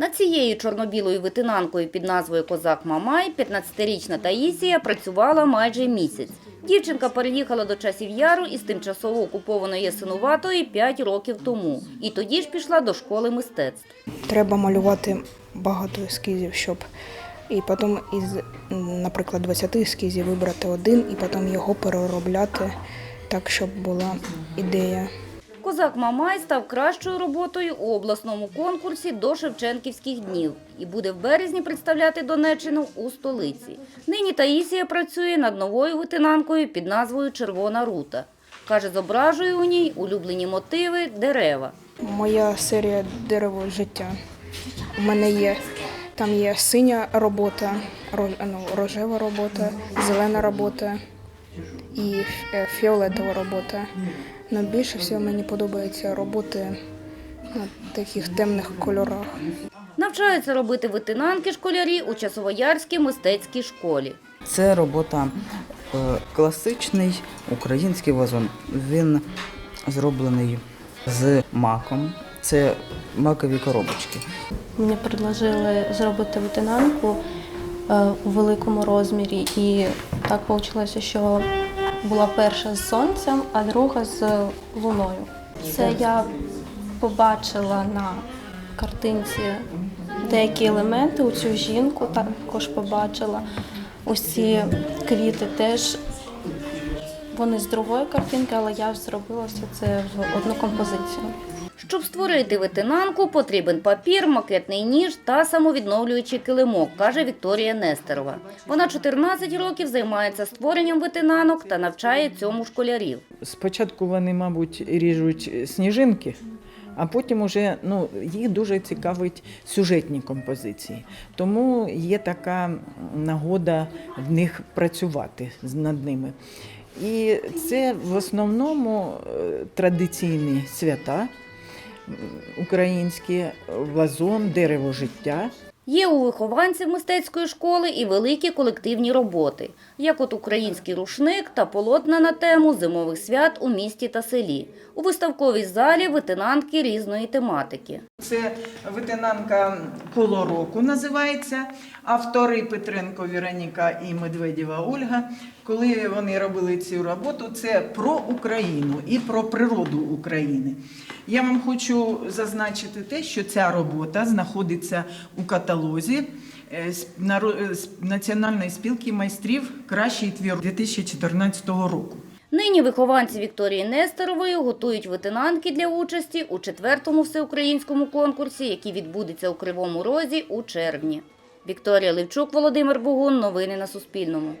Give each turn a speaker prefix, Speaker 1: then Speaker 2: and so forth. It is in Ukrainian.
Speaker 1: Над цією чорно-білою витинанкою під назвою Козак Мамай 15-річна Таїсія працювала майже місяць. Дівчинка переїхала до часів яру із тимчасово окупованої Ясинуватої 5 років тому. І тоді ж пішла до школи мистецтв.
Speaker 2: Треба малювати багато ескізів, щоб і потім із, наприклад, 20 ескізів вибрати один і потім його переробляти так, щоб була ідея.
Speaker 1: Козак Мамай став кращою роботою у обласному конкурсі до Шевченківських днів і буде в березні представляти Донеччину у столиці. Нині Таїсія працює над новою витинанкою під назвою Червона рута. Каже, зображує у ній улюблені мотиви дерева.
Speaker 2: Моя серія дерево життя. У мене є там є синя робота, ро- ну, рожева робота, зелена робота і фіолетова робота. Но більше всього мені подобаються роботи на таких темних кольорах.
Speaker 1: Навчаються робити витинанки школярі у Часовоярській мистецькій школі.
Speaker 3: Це робота е, класичний український вазон. Він зроблений з маком. Це макові коробочки.
Speaker 4: Мені предложили зробити витинанку у великому розмірі, і так вийшло, що була перша з сонцем, а друга з луною. Це я побачила на картинці деякі елементи, у цю жінку також побачила. Усі квіти теж вони з другої картинки, але я зробила все це в одну композицію.
Speaker 1: Щоб створити витинанку, потрібен папір, макетний ніж та самовідновлюючий килимок, каже Вікторія Нестерова. Вона 14 років займається створенням витинанок та навчає цьому школярів.
Speaker 5: Спочатку вони, мабуть, ріжуть сніжинки, а потім уже ну, їх дуже цікавить сюжетні композиції. Тому є така нагода в них працювати над ними. І це в основному е, традиційні свята м, українські, вазон, дерево життя.
Speaker 1: Є у вихованців мистецької школи і великі колективні роботи, як от український рушник та полотна на тему зимових свят у місті та селі. У виставковій залі витинанки різної тематики.
Speaker 6: Це витинанка коло року називається. Автори Петренко Віроніка і Медведєва Ольга. Коли вони робили цю роботу, це про Україну і про природу України. Я вам хочу зазначити те, що ця робота знаходиться у каталозі е, е, Національної спілки майстрів Кращий твір 2014 року.
Speaker 1: Нині вихованці Вікторії Нестерової готують витинанки для участі у четвертому всеукраїнському конкурсі, який відбудеться у Кривому Розі у червні. Вікторія Левчук, Володимир Бугун. Новини на Суспільному.